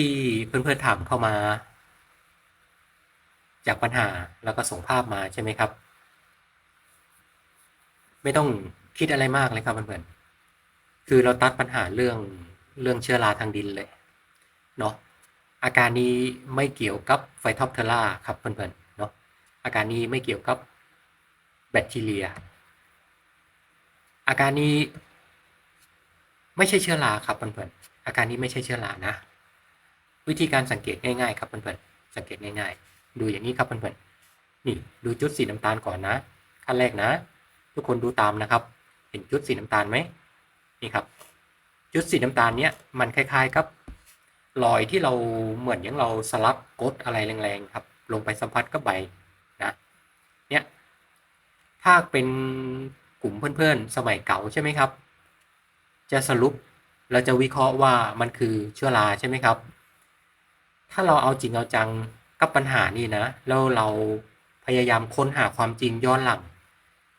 ที่เพื่อนๆถามเข้ามา จากปัญหาแล้วก็ส่งภาพมาใช่ไหมครับ ไม่ต้องคิดอะไรมากเลยครับเพื่อนๆคือเราตัดปัญหาเรื่องเรื่องเชื้อราทางดินเลยเนาะอาการนี้ไม่เกี่ยวกับไฟท็อปเทอร่าครับเพื่อนๆเนาะอาการนี้ไม่เกี่ยวกับแบคทีเรีย อาการนี้ไม่ใช่เชื้อราครับเพื่อนๆอาการนี้ไม่ใช่เชื้อรานะ วิธีการสังเกตง่ายๆครับเพื่อนๆสังเกตง่ายๆ ดูอย่างนี้ครับเพื่อนๆนี่ดูจุดสีน้ำตาลก่อนนะขั้นแรกนะ ทุกคนดูตามนะครับ เห็นจุดสีน้ำตาลไหมนี่ครับ จุดสีน้ำตาลเนี้ยมันคล้ายๆกับรอยที่เราเหมือนอย่างเราสลับกดอะไรแรงๆครับ ลงไปสัมผัสกับใบนะเนี่ยถ้าเป็นกลุ่มเพื่อนๆ สมัยเก่าใช่ไหมครับ จะสรุปเราจะวิเคราะห์ว่ามันคือเชื้อราใช่ไหมครับ ถ้าเราเอาจริงเอาจังกับปัญหานี่นะแล้วเราพยายามค้นหาความจริงย้อนหลัง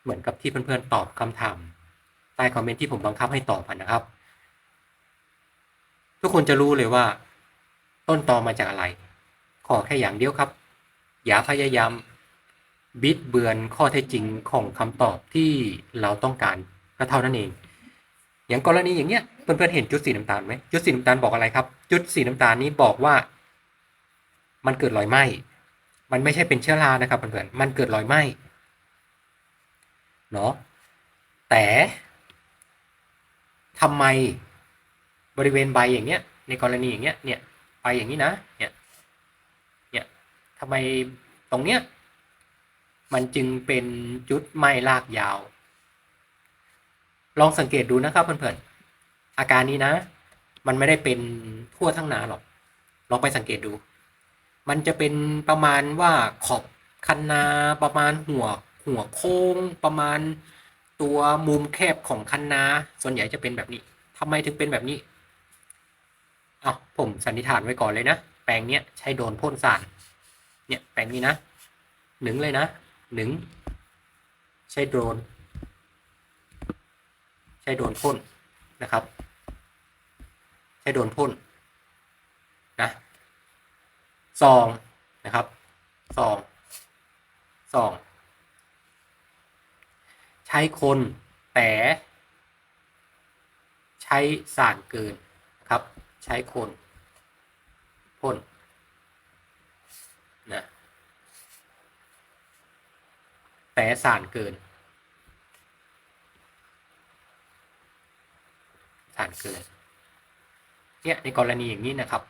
เหมือนกับที่เพื่อนๆตอบคำถามใต้คอมเมนต์ที่ผมบังคับให้ตอบนะครับ ทุกคนจะรู้เลยว่า ต้นตอมาจากอะไร ขอแค่อย่างเดียวครับ อย่าพยายามบิดเบือนข้อเท็จจริงของคำตอบที่เราต้องการก็เท่านั้นเอง อย่างกรณีอย่างเงี้ยเพื่อนๆเห็นจุดสีน้ำตาลไหมจุดสีน้ำตาลบอกอะไรครับ จุดสีน้ำตาลนี้บอกว่า มันเกิดรอยไหม้มันไม่ใช่เป็นเชื้อรานะครับเพื่อนๆมันเกิดรอยไหม้เนาะแต่ทำไมบริเวณใบอย่างเงี้ย ในกรณีอย่างเงี้ยเนี่ยใบอย่างนี้นะเนี่ยเนี่ยทำไมตรงเนี้ยมันจึงเป็นจุดไหม้ลากยาว ลองสังเกตดูนะครับเพื่อนๆอาการนี้นะ มันไม่ได้เป็นทั่วทั้งนาหรอกลองไปสังเกตดู มันจะเป็นประมาณว่าขอบคันนาประมาณหัวหัวโค้งประมาณตัวมุมแคบของคันนาส่วนใหญ่จะเป็นแบบนี้ทำไมถึงเป็นแบบนี้อะผมสันนิษฐานไว้ก่อนเลยนะ แปลงเนี้ยใช้โดนพ่นสาร เนี่ยแปลงนี้นะหนึ่งเลยนะหนึ่งใช้โดรน ใช้โดรนพ่นนะครับ ใช้โดรนพ่นนะ สองนะครับสองสอง ใช้คนแต่ใช้สารเกินนะครับ ใช้คนพ่นนะแต่สารเกิน สารเกินเนี่ยในกรณีอย่างนี้นะครับ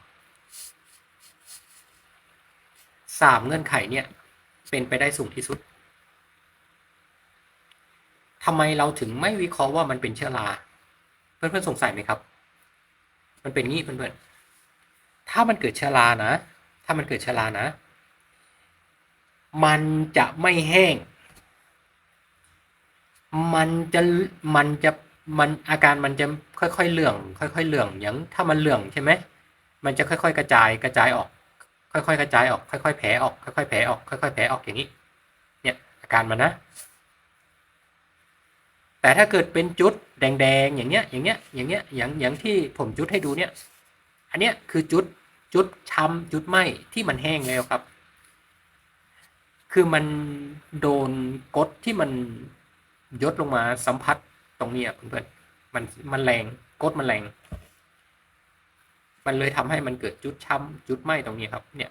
สามเงื่อนไขเนี่ยเป็นไปได้สูงที่สุดทำไมเราถึงไม่วิเคราะห์ว่ามันเป็นเชื้อรา เพื่อนๆสงสัยไหมครับ มันเป็นงี้เพื่อนๆ ถ้ามันเกิดเชื้อรานะ ถ้ามันเกิดเชื้อรานะ มันจะไม่แห้ง มันจะมันจะมันอาการมันจะค่อยๆเหลือง ค่อยๆเหลืองอย่างถ้ามันเหลืองใช่ไหมมันจะค่อย ๆ กระจายกระจายออก ค่อยๆกระจายออกค่อยๆแผลออกค่อยๆแผลออกค่อยๆแผลออกอย่างนี้ เนี่ยอาการมันนะ แต่ถ้าเกิดเป็นจุดแดงๆอย่างเงี้ยอย่างเงี้ยอย่างเงี้ยอย่างอย่างที่ผมจุดให้ดูเนี่ย อันเนี้ยคือจุดจุดช้ำจุดไหมที่มันแห้งแล้วครับ คือมันโดนกดที่มันยดลงมาสัมผัสตรงนี้เพื่อนๆมันมันแรงกดมันแรง มันเลยทำให้มันเกิดจุดช้ำจุดไหมตรงนี้ครับ เนี่ย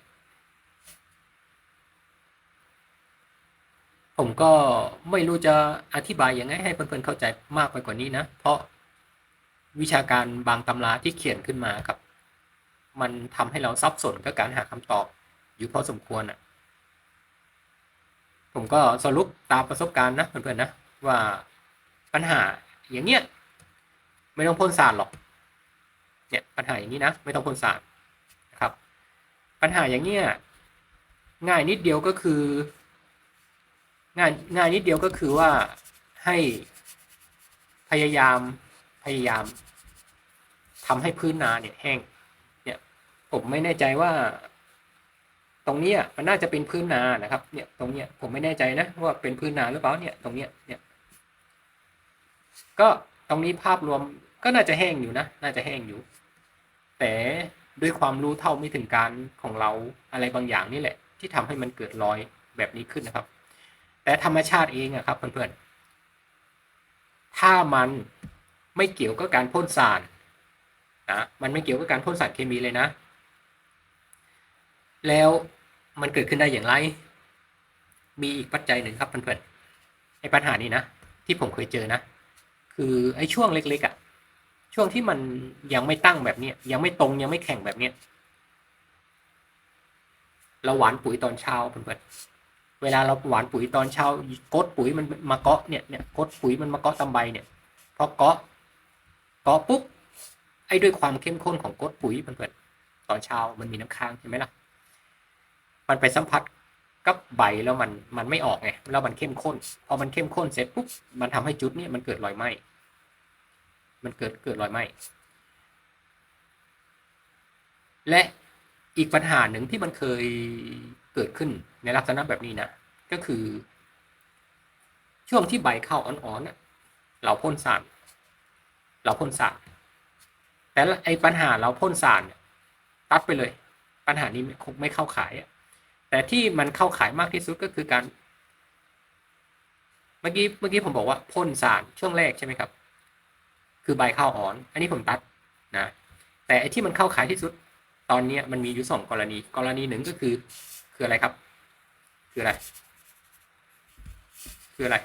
ผมก็ไม่รู้จะอธิบายยังไงให้เพื่อนๆเข้าใจมากไปกว่านี้นะ เพราะวิชาการบางตำราที่เขียนขึ้นมาครับ มันทำให้เราซับสนกับการหาคำตอบอยู่พอสมควรอะ ผมก็สรุปตามประสบการณ์นะเพื่อนๆนะว่าปัญหาอย่างเงี้ยไม่ต้องพ่นสารหรอก เนี่ยปัญหาอย่างนี้นะไม่ต้องพ่นสารนะครับ ปัญหาอย่างเงี้ยง่ายนิดเดียวก็คือง่ายง่ายนิดเดียวก็คือว่าให้พยายามพยายามทำให้พื้นนาเนี่ยแห้งเนี่ยผมไม่แน่ใจว่า ตรงนี้มันน่าจะเป็นพื้นนานะครับเนี่ยตรงเนี้ยผมไม่แน่ใจนะว่าเป็นพื้นนาหรือเปล่าเนี่ยตรงเนี้ยเนี่ยก็ตรงนี้ภาพรวมก็น่าจะแห้งอยู่นะ น่าจะแห้งอยู่ แต่ด้วยความรู้เท่าไม่ถึงการของเราอะไรบางอย่างนี่แหละ ที่ทำให้มันเกิดรอยแบบนี้ขึ้นนะครับ แต่ธรรมชาติเองอะครับเพื่อนๆถ้ามันไม่เกี่ยวกับการพ่นสารนะมันไม่เกี่ยวกับการพ่นสารเคมีเลยนะ แล้วมันเกิดขึ้นได้อย่างไร มีอีกปัจจัยหนึ่งครับเพื่อนๆไอ้ปัญหานี้นะ ที่ผมเคยเจอนะ คือไอ้ช่วงเล็กๆอะ่ะ ช่วงที่มันยังไม่ตั้งแบบเนี้ยยังไม่ตรงยังไม่แข็งแบบเนี้ยเราหวานปุ๋ยตอนเช้าเพื่อนเวลาเราหวานปุ๋ยตอนเช้ากดปุ๋ยมันมาเกาะเนี่ยเนี่ยกดปุ๋ยมันมาเกาะตำใบเนี่ยพอเกาะเกาะปุ๊บไอ้ด้วยความเข้มข้นของกดปุ๋ยเพื่อนตอนเช้ามันมีน้ำค้างใช่ไหมล่ะ มันไปสัมผัสกับใบแล้วมันมันไม่ออกไงแล้วมันเข้มข้น พอมันเข้มข้นเสร็จปุ๊บมันทำให้จุดเนี้มันเกิดรอยไหม้ มันเกิดเกิดรอยไหม้และอีกปัญหาหนึ่งที่มันเคยเกิดขึ้นในลักษณะแบบนี้นะก็คือ ช่วงที่ใบเข้าอ่อนๆนะเราพ่นสาร เราพ่นสาร แต่ไอ้ปัญหาเราพ่นสารเนี่ยตัดไปเลย ปัญหานี้คงไม่เข้าขายแต่ที่มันเข้าขายมากที่สุดก็คือการ เมื่อกี้เมื่อกี้ผมบอกว่าพ่นสารช่วงแรกใช่ไหมครับ คือใบข้าวอ่อน อันนี้ผมตัดนะแต่ไอ้ที่มันเข้าขายที่สุดตอนเนี้ยมันมีอยู่สองกรณี กรณีหนึ่งก็คือคืออะไรครับ คืออะไร คืออะไร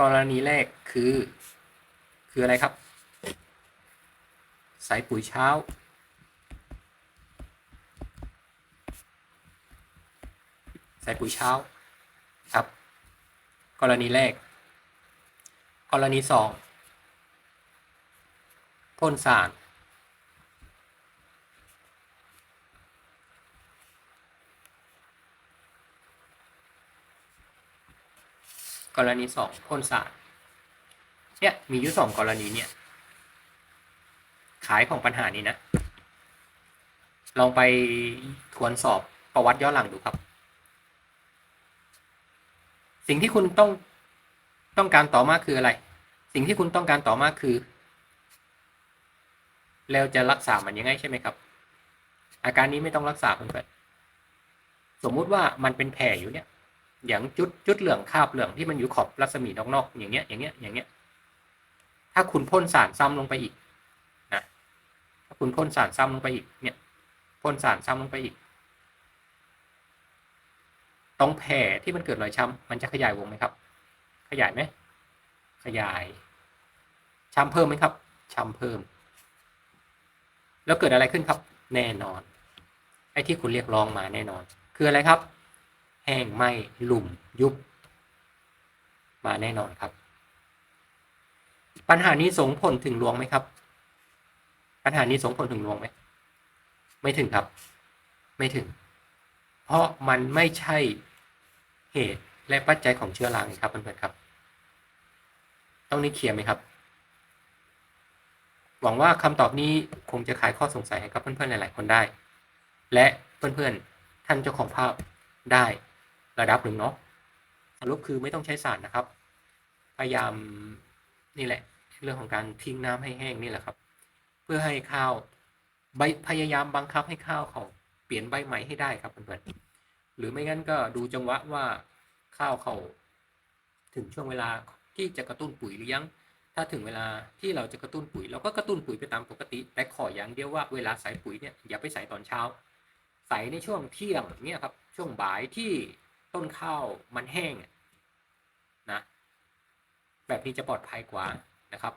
กรณีแรกคือ คืออะไรครับใส่ปุ๋ยเช้า ใส่ปุ๋ยเช้าครับ กรณีแรก กรณีสอง พ่นสารกรณีสองพ่นสารเนี่ยมีอยู่สองกรณีเนี่ยขายของปัญหานี้นะ ลองไปทวนสอบประวัติย้อนหลังดูครับ สิ่งที่คุณต้องต้องการต่อมาคืออะไร สิ่งที่คุณต้องการต่อมาคือ แล้วจะรักษามันยังไงใช่ไหมครับ อาการนี้ไม่ต้องรักษาเพื่อนๆสมมุติว่ามันเป็นแผลอยู่เนี่ย อย่างจุดจุดเหลืองคาบเหลืองที่มันอยู่ขอบรัศมีนอกๆอย่างเงี้ยอย่างเงี้ยอย่างเงี้ย ถ้าคุณพ่นสารซ้ำลงไปอีกนะถ้าคุณพ่นสารซ้ำลงไปอีกเนี่ยพ่นสารซ้ำลงไปอีกตรงแผลที่มันเกิดรอยช้ำมันจะขยายวงไหมครับ ขยายไหมขยายช้ำเพิ่มไหมครับช้ำเพิ่ม แล้วเกิดอะไรขึ้นครับ แน่นอน ไอ้ที่คุณเรียกร้องมาแน่นอน คืออะไรครับ แห้งไหมหลุ่มยุบ มาแน่นอนครับ ปัญหานี้ส่งผลถึงรวงไหมครับ ปัญหานี้ส่งผลถึงรวงไหมไม่ถึงครับ ไม่ถึง เพราะมันไม่ใช่เหตุและปัจจัยของเชื้อราไงครับเพื่อนๆครับ ต้องนี้เคลียร์ไหมครับ หวังว่าคำตอบนี้คงจะคลายข้อสงสัยให้กับเพื่อนๆหลาย ๆ คนได้ และเพื่อนๆท่านเจ้าของภาพได้ระดับหนึ่งเนาะสรุปคือไม่ต้องใช้สารนะครับ พยายามนี่แหละ เรื่องของการทิ้งน้ำให้แห้งนี่แหละครับ เพื่อให้ข้าวใบพยายามบังคับให้ข้าวเขาเปลี่ยนใบใหม่ให้ได้ครับเพื่อนๆหรือไม่งั้นก็ดูจังหวะว่าข้าวเขาถึงช่วงเวลาที่จะกระตุ้นปุ๋ยหรือยัง ถ้าถึงเวลาที่เราจะกระตุ้นปุ๋ย เราก็กระตุ้นปุ๋ยไปตามปกติ แต่ขออย่างเดียวว่าเวลาใส่ปุ๋ยเนี่ยอย่าไปใส่ตอนเช้า ใส่ในช่วงเที่ยงเนี่ยครับช่วงบ่ายที่ต้นข้าวมันแห้งนะแบบนี้จะปลอดภัยกว่านะครับ